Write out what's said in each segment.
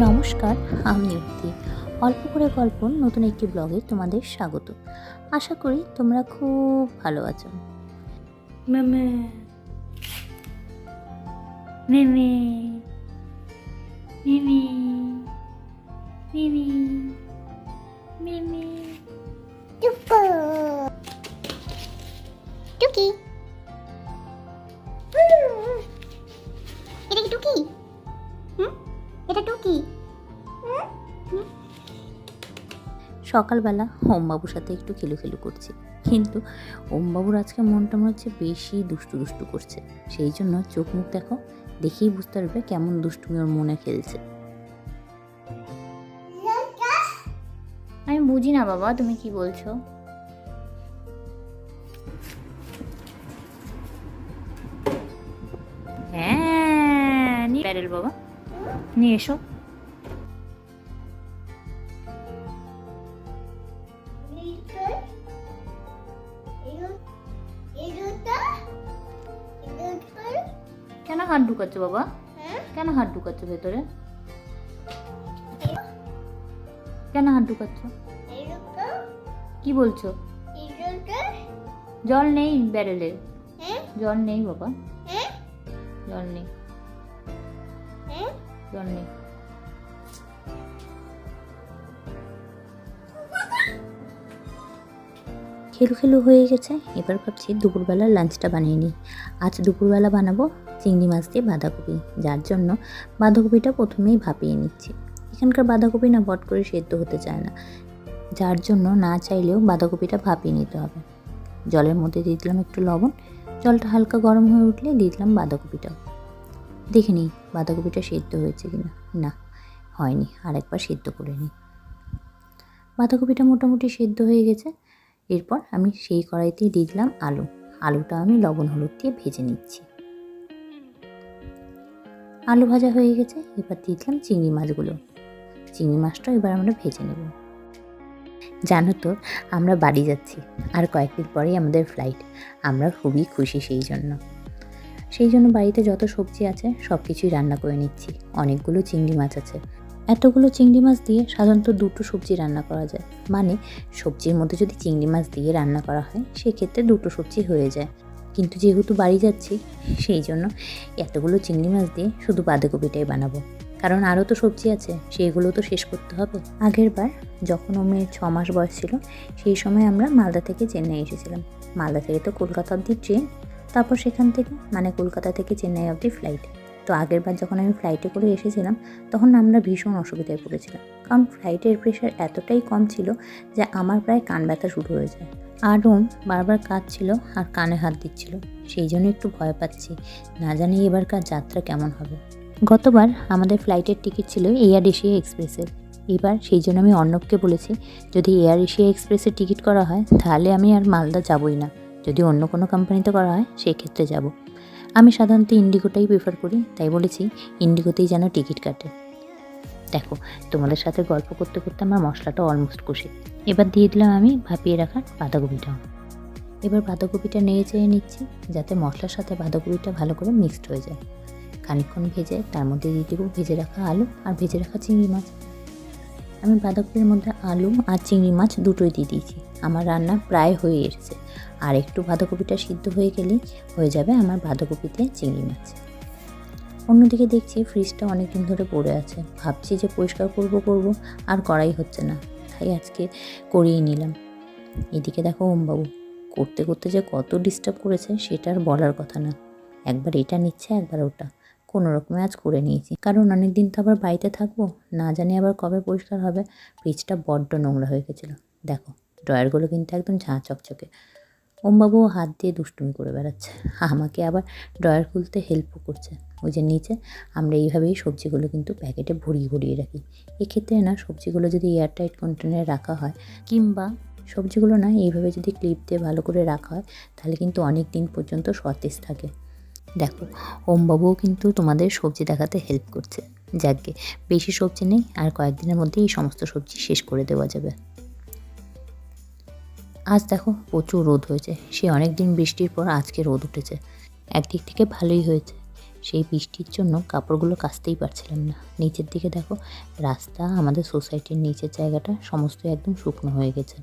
নমস্কার, আমি অব্দি অল্প করে গল্প, নতুন একটি ব্লগে তোমাদের স্বাগত। আশা করি তোমরা খুব ভালো আছো। মিমি মিমি. Mimi. সকালবেলা ওমবাবুর সাথে একটু খেলু খেলু করছি। কিন্তু ওমবাবুর আজকে মনটা মনে হচ্ছে বেশি দুষ্টু দুষ্টু করছে। সেই জন্য চোখ মুখ দেখো, দেখেই বুঝতে পারবে কেমন দুষ্টুমি ওর মনে খেলছে। আমি বুঝি না বাবা, তুমি কি বলছো? হ্যাঁ বাবা, নিয়ে এসো। হাত ঢুকাচ্ছ বাবা? কেন হাত ঢুকাচ্ছ ভেতরে? কেন হাত ঢুকাচ্ছ? কি বলছো? জল নেই ব্যারেলে। জল নেই বাবা। জল নেই। জল নেই। খেলু খেলু হয়ে গেছে। এবার ভাবছি দুপুরবেলা লাঞ্চটা বানিয়ে নিই। আজ দুপুরবেলা বানাবো চিংড়ি মাছ দিয়ে বাঁধাকপি, যার জন্য বাঁধাকপিটা প্রথমেই ভাপিয়ে নিচ্ছি। এখানকার বাঁধাকপি না বট করে সেদ্ধ হতে চায় না, যার জন্য না চাইলেও বাঁধাকপিটা ভাপিয়ে নিতে হবে। জলের মধ্যে দিয়ে দিলাম একটু লবণ, জলটা হালকা গরম হয়ে উঠলে দিয়ে দিলাম বাঁধাকপিটাও। দেখে নিই বাঁধাকপিটা সেদ্ধ হয়েছে কিনা। না, হয়নি, আরেকবার সেদ্ধ করে নিই। বাঁধাকপিটা মোটামুটি সেদ্ধ হয়ে গেছে। এরপর আমি সেই কড়াইতেই দিয়ে দিলাম আলু। আলুটা আমি লবণ হলুদ দিয়ে ভেজে নিচ্ছি। আলু ভাজা হয়ে গেছে, এবার দিয়ে দিলাম চিংড়ি মাছগুলো। চিংড়ি মাছটা এবার আমরা ভেজে নেব। জানো তো, আমরা বাড়ি যাচ্ছি, আর কয়েকদিন পরেই আমাদের ফ্লাইট আমরা খুবই খুশি সেই জন্য। সেই জন্য বাড়িতে যত সবজি আছে সব কিছুই রান্না করে নিচ্ছি। অনেকগুলো চিংড়ি মাছ আছে। এতগুলো চিংড়ি মাছ দিয়ে সাধারণত দুটো সবজি রান্না করা যায়। মানে সবজির মধ্যে যদি চিংড়ি মাছ দিয়ে রান্না করা হয়, সেক্ষেত্রে দুটো সবজি হয়ে যায়। কিন্তু যেহেতু বাড়ি যাচ্ছি, সেই জন্য এতগুলো চিংড়ি মাছ দিয়ে শুধু বাঁধাকপিটাই বানাবো। কারণ আরও তো সবজি আছে সেইগুলো তো শেষ করতে হবে। আগের বার যখন ও মেয়ের ছ মাস বয়স ছিল, সেই সময় আমরা মালদা থেকে চেন্নাই এসেছিলাম। মালদা থেকে তো কলকাতা অবধি ট্রেন, তারপর সেখান থেকে মানে কলকাতা থেকে চেন্নাই অবধি ফ্লাইট তো আগের বার যখন আমি ফ্লাইটে করে এসেছিলাম, তখন আমরা ভীষণ অসুবিধায় পড়েছিলাম। কারণ ফ্লাইটের প্রেশার এতটাই কম ছিল যে আমার প্রায় কান ব্যথা শুরু হয়ে যায়। আর ওম বারবার কাঁদছিল আর কানে হাত দিচ্ছিল। সেই জন্য একটু ভয় পাচ্ছি। না জানি এবারকার যাত্রা কেমন হবে। গতবার আমাদের ফ্লাইটের টিকিট ছিল এয়ার এশিয়া এক্সপ্রেসের এবার সেই জন্য আমি অর্ণবকে বলেছি, যদি এয়ার এশিয়া এক্সপ্রেসের টিকিট করা হয়, তাহলে আমি আর মালদা যাবই না। যদি অন্য কোনো কোম্পানিতে করা হয় সেই ক্ষেত্রে যাব। আমি সাধারণত ইন্ডিগোটাই প্রেফার করি, তাই বলেছি ইন্ডিগোতেই যেন টিকিট কাটে। দেখো, তোমাদের সাথে গল্প করতে করতে আমার মশলাটা অলমোস্ট কষে। এবার দিয়ে দিলাম আমি ভাপিয়ে রাখা বাঁধাকপিটাও। এবার বাঁধাকপিটা নেড়ে চেড়ে নিচ্ছি, যাতে মশলার সাথে বাঁধাকপিটা ভালো করে মিক্সড হয়ে যায়। খানিকক্ষণ ভেজে তার মধ্যে দিয়ে দেবো ভেজে রাখা আলু আর ভেজে রাখা চিংড়ি মাছ। আমি বাঁধাকপির মধ্যে আলু আর চিংড়ি মাছ দুটোই দিয়ে দিয়েছি। আমার রান্না প্রায় হয়ে এসেছে। আর একটু বাঁধাকপিটা সিদ্ধ হয়ে গেলেই হয়ে যাবে আমার বাঁধাকপিতে চিংড়ি মাছ। অন্যদিকে দেখছি ফ্রিজটা অনেক দিন ধরে পড়ে আছে। ভাবছি যে পরিষ্কার করব করব, আর করাই হচ্ছে না। তাই আজকে করিয়ে নিলাম। এদিকে দেখো ওমবাবু, করতে করতে যে কত ডিস্টার্ব করেছে সেটা আর বলার কথা না। একবার এটা নিচ্ছে, একবার ওটা। কোনো রকমে আজ করে নিয়েছি। কারণ অনেক দিন তো আবার বাড়িতে থাকব, না জানি আবার কবে পরিষ্কার হবে। ফ্রিজটা বড্ড নোংরা হয়ে গেছিল। দেখো, ড্রয়ারগুলো কিন্তু একদম ঝাঁ চকচকে। ওমবাবুও হাত দিয়ে দুষ্টুমি করে বেড়াচ্ছে। আমাকে আবার ড্রয়ার খুলতে হেল্পও করছে। ওই যে নিচে আমরা এইভাবেই সবজিগুলো কিন্তু প্যাকেটে ভরিয়ে ভরিয়ে রাখি। এক্ষেত্রে না সবজিগুলো যদি এয়ারটাইট কন্টেনারে রাখা হয় কিংবা সবজিগুলো না এইভাবে যদি ক্লিপ দিয়ে ভালো করে রাখা হয়, তাহলে কিন্তু অনেক দিন পর্যন্ত সতেজ থাকে। দেখো, ওমবাবুও কিন্তু তোমাদের সবজি দেখাতে হেল্প করছে। যাকে বেশি সবজি নেই আর কয়েকদিনের মধ্যেই এই সমস্ত সবজি শেষ করে দেওয়া যাবে। আজ দেখো প্রচুর রোদ হয়েছে। সে অনেক দিন বৃষ্টির পর আজকে রোদ উঠেছে। একদিক থেকে ভালোই হয়েছে। সেই বৃষ্টির জন্য কাপড়গুলো কাচতেই পারছিলাম না। নিচের দিকে দেখো, রাস্তা আমাদের সোসাইটির নিচের জায়গাটা সমস্ত একদম শুকনো হয়ে গেছে।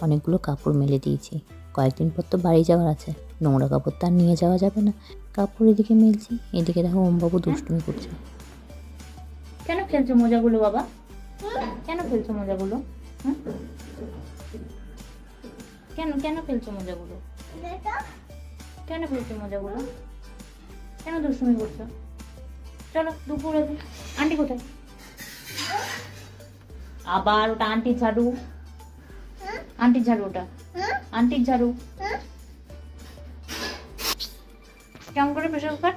অনেকগুলো কাপড় মেলে দিয়েছি। কয়েকদিন পর তো বাড়ি যাওয়ার আছে। নোংরা কাপড় তো আর নিয়ে যাওয়া যাবে না। কাপড় এদিকে মেলছি, এদিকে দেখো ওমবাবু দুষ্টুমি করছে। কেন খেলছো মোজাগুলো বাবা? কেন ফেলছো মোজাগুলো? হুম? কেন কেন ফেলছো মোজাগুলো? কেন ফেলছো মোজাগুলো? কেন দুষ্টুমি করছ? চলো দুপুরে। আন্টি কোথায়? আবার ওটা আন্টির ঝাড়ু। আন্টির ঝাড়ু ওটা। আন্টির ঝাড়ু। কেমন করে প্রেশার কুকার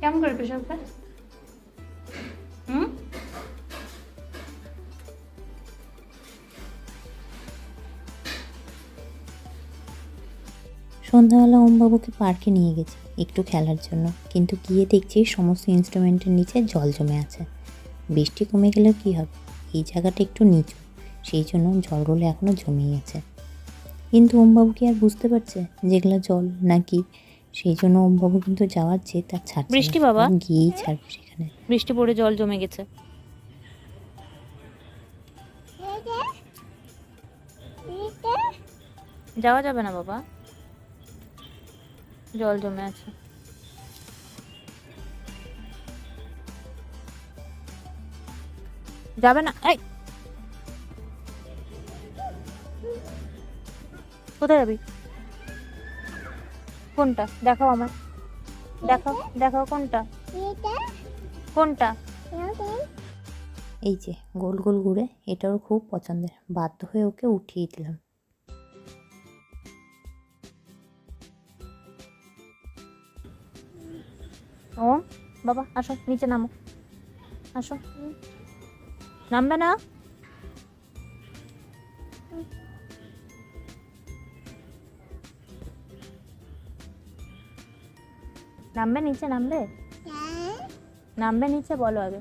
কেমন করে প্রেশার কুকার হুম? সন্ধ্যাবেলা ওমবাবুকে পার্কে নিয়ে গেছি একটু খেলার জন্য। কিন্তু গিয়ে দেখছি সমস্ত ইনস্ট্রুমেন্টের নিচে জল জমে আছে। বৃষ্টি কমে গেলেও কী হবে? এই জায়গাটা একটু নিচু সেই জন্য জলগুলো এখনও জমেই আছে। কিন্তু ওমবাবু কি আর বুঝতে পারছে যেগুলো জল নাকি? সেই জন্য ওমবাবু কিন্তু যাওয়ার চেয়ে তার ছাড় বৃষ্টি বাবা? গিয়েই ছাড়বে সেখানে। বৃষ্টি পড়ে জল জমে গেছে। যাওয়া যাবে না বাবা। জল জমে আছে। যাবে না এই! কোথায় যাবি? কোনটা? দেখাও আমার দেখাও দেখাও কোনটা? কোনটা? এই যে গোল গোল ঘুরে এটাও খুব পছন্দের। বাধ্য হয়ে ওকে উঠিয়ে দিলাম। ও, বাবা, আসো, নিচে নামো। আসো। নামবে না? নামবে নিচে, নামবে? নামবে নিচে, বলো আগে।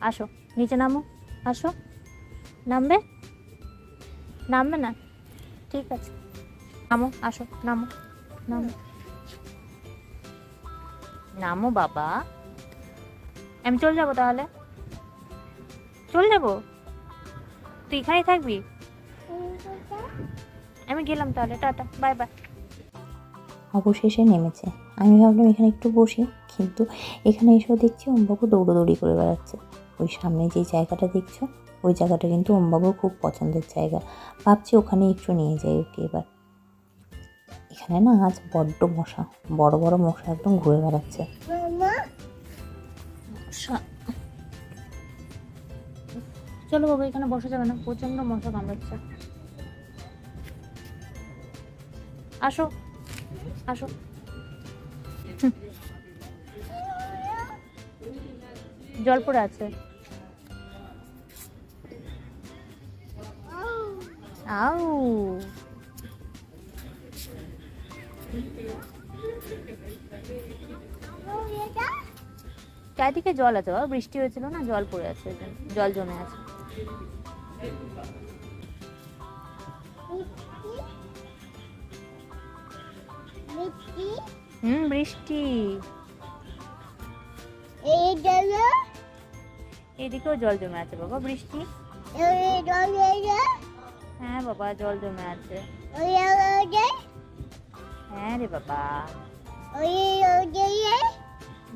আসো, নিচে নামো। আসো। নামবে? নামবে না? ঠিক আছে। নামো, আসো, নামো। নামো। নামো বাবা। আমি চলে যাব তাহলে। চলে যাব? তুই এখানেই থাকবি? আমি গেলাম তাহলে, টাটা, বাই বাই। অবশেষে নেমেছে। আমি ভাবলাম এখানে একটু বসি, কিন্তু এখানে এসেও দেখছি ওমবাবু দৌড়োদৌড়ি করে বেড়াচ্ছে। ওই সামনে যে জায়গাটা দেখছ, ওই জায়গাটা কিন্তু ওমবাবুর খুব পছন্দের জায়গা। ভাবছি ওখানে একটু নিয়ে যাই ওকে এবার এখানে না আজ বড্ড মশা বড় বড় মশা একদম ঘুরে বেড়াচ্ছে। চলো বাবা এখানে বসা যাবে না প্রচণ্ড মশা কামড়াচ্ছে। আসো আসো। জল পড়ে আছে। আউ। চারিদিকে জল আছে বাবা, বৃষ্টি হয়েছিল না, জল পড়ে আছে, জল জমে আছে। হুম, বৃষ্টি। এদিকেও জল জমে আছে বাবা, বৃষ্টি। হ্যাঁ বাবা, জল জমে আছে। হ্যাঁ রে বাবা।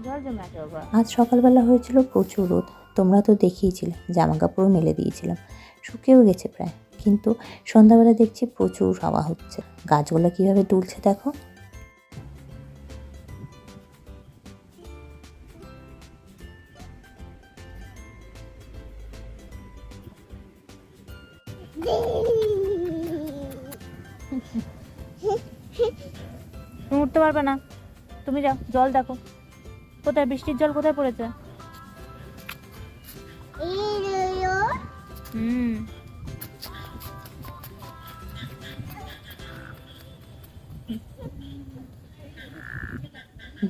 জল জমে আছে বাবা। আজ সকালবেলা হয়েছিল প্রচুর রোদ। তোমরা তো দেখিয়েছিলে জামা কাপড় মেলে দিয়েছিলাম। শুকিয়েও গেছে প্রায়। কিন্তু সন্ধ্যাবেলা দেখছি প্রচুর হাওয়া হচ্ছে। গাছগুলো কীভাবে দুলছে দেখো। পারবে না। তুমি যাও, জল দেখো। কোথায় বৃষ্টির জল, কোথায় পড়েছে? হুম।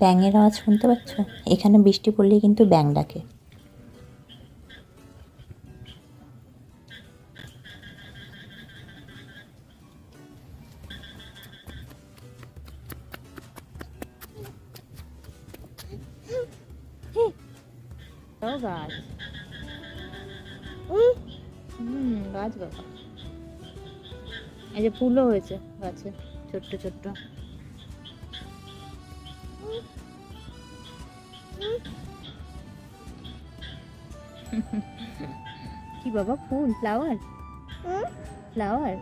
ব্যাঙের আওয়াজ শুনতে পাচ্ছ? এখানে বৃষ্টি পড়লে কিন্তু ব্যাঙ ডাকে। গাছ। উম, হুম গাছ বাবা। এই যে ফুলও হয়েছে গাছে ছোট্ট ছোট্ট। কি বাবা ফুল ফ্লাওয়ার? ফ্লাওয়ার?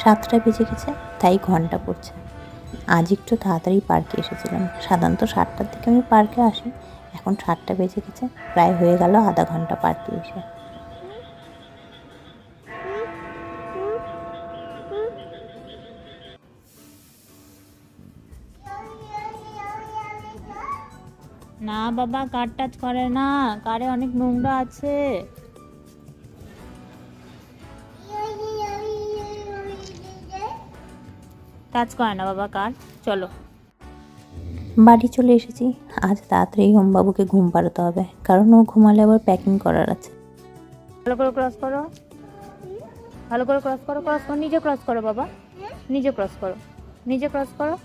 সাতটা বেজে গেছে তাই ঘণ্টা পড়ছে। আজ একটু তাড়াতাড়ি পার্কে এসেছিলাম। সাধারণত সাতটার দিকে আমি পার্কে আসি এখন সাতটা বেজে গেছে, প্রায় হয়ে গেল আধা ঘণ্টা পার্কে এসে না বাবা, কার টাচ করে না? কারে অনেক নোংরা আছে। টাচ করে না বাবা কার? চলো। বাড়ি চলে এসেছি। আজ তাড়াতাড়ি হোমবাবুকে ঘুম পাড়াতে হবে, কারণ ও ঘুমালে আবার প্যাকিং করার আছে। ভালো করে ক্রস করো। ভালো করে ক্রস করো ক্রস করো, নিজে ক্রস করো বাবা। নিজে ক্রস করো। নিজে ক্রস করো।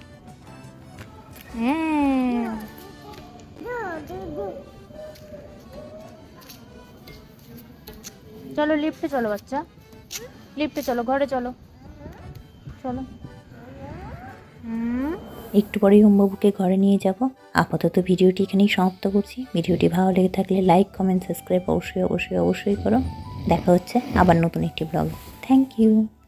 হ্যাঁ। চলো লিফটে চলো বাচ্চা। লিফটে চলো, ঘরে চলো। চলো। হুম। একটু পরেই হোমবাবুকে ঘরে নিয়ে যাব। আপাতত ভিডিওটি এখানেই সমাপ্ত করছি। ভিডিওটি ভালো লেগে থাকলে লাইক কমেন্ট সাবস্ক্রাইব অবশ্যই অবশ্যই অবশ্যই করো। দেখা হচ্ছে আবার নতুন একটি ব্লগ থ্যাংক ইউ